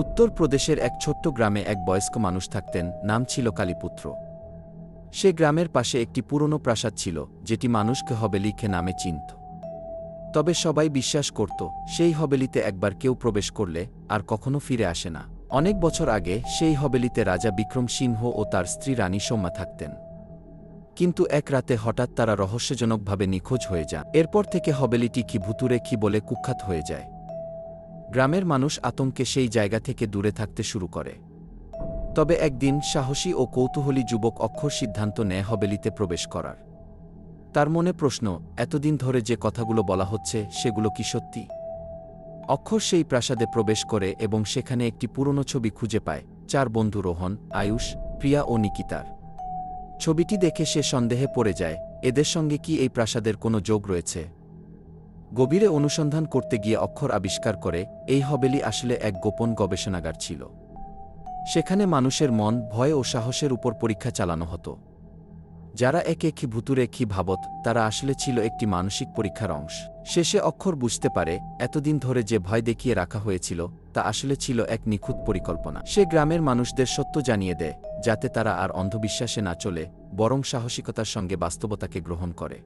উত্তরপ্রদেশের এক ছোট্ট গ্রামে এক বয়স্ক মানুষ থাকতেন, নাম ছিল কালীপুত্র। সে গ্রামের পাশে একটি পুরনো প্রাসাদ ছিল, যেটি মানুষকে হবেলিখে নামে চিনত। তবে সবাই বিশ্বাস করত, সেই হবেলিতে একবার কেউ প্রবেশ করলে আর কখনো ফিরে আসে না। অনেক বছর আগে সেই হবেলিতে রাজা বিক্রম সিংহ ও তার স্ত্রী রানী সোম্মা থাকতেন। কিন্তু এক রাতে হঠাৎ তারা রহস্যজনকভাবে নিখোঁজ হয়ে যান। এরপর থেকে হবেলিটি কি ভুতুরে কি বলে কুখ্যাত হয়ে যায়। গ্রামের মানুষ আতঙ্কে সেই জায়গা থেকে দূরে থাকতে শুরু করে। তবে একদিন সাহসী ও কৌতূহলী যুবক অক্ষর সিদ্ধান্ত নেয় হবেলিতে প্রবেশ করার। তার মনে প্রশ্ন, এতদিন ধরে যে কথাগুলো বলা হচ্ছে, সেগুলো কি সত্যি? অক্ষর সেই প্রাসাদে প্রবেশ করে এবং সেখানে একটি পুরনো ছবি খুঁজে পায়, চার বন্ধু রোহন, আয়ুষ, প্রিয়া ও নিকিতার। ছবিটি দেখে সে সন্দেহে পড়ে যায়, এদের সঙ্গে কি এই প্রাসাদের কোনো যোগ রয়েছে? গভীরে অনুসন্ধান করতে গিয়ে অক্ষর আবিষ্কার করে, এই হবেলি আসলে এক গোপন গবেষণাগার ছিল। সেখানে মানুষের মন, ভয় ও সাহসের উপর পরীক্ষা চালানো হতো। যারা একে কি ভুতুরে কি ভাবত, তারা আসলে ছিল একটি মানসিক পরীক্ষার অংশ। শেষে অক্ষর বুঝতে পারে, এতদিন ধরে যে ভয় দেখিয়ে রাখা হয়েছিল, তা আসলে ছিল এক নিখুঁত পরিকল্পনা। সে গ্রামের মানুষদের সত্য জানিয়ে দেয়, যাতে তারা আর অন্ধবিশ্বাসে না চলে, বরং সাহসিকতার সঙ্গে বাস্তবতাকে গ্রহণ করে।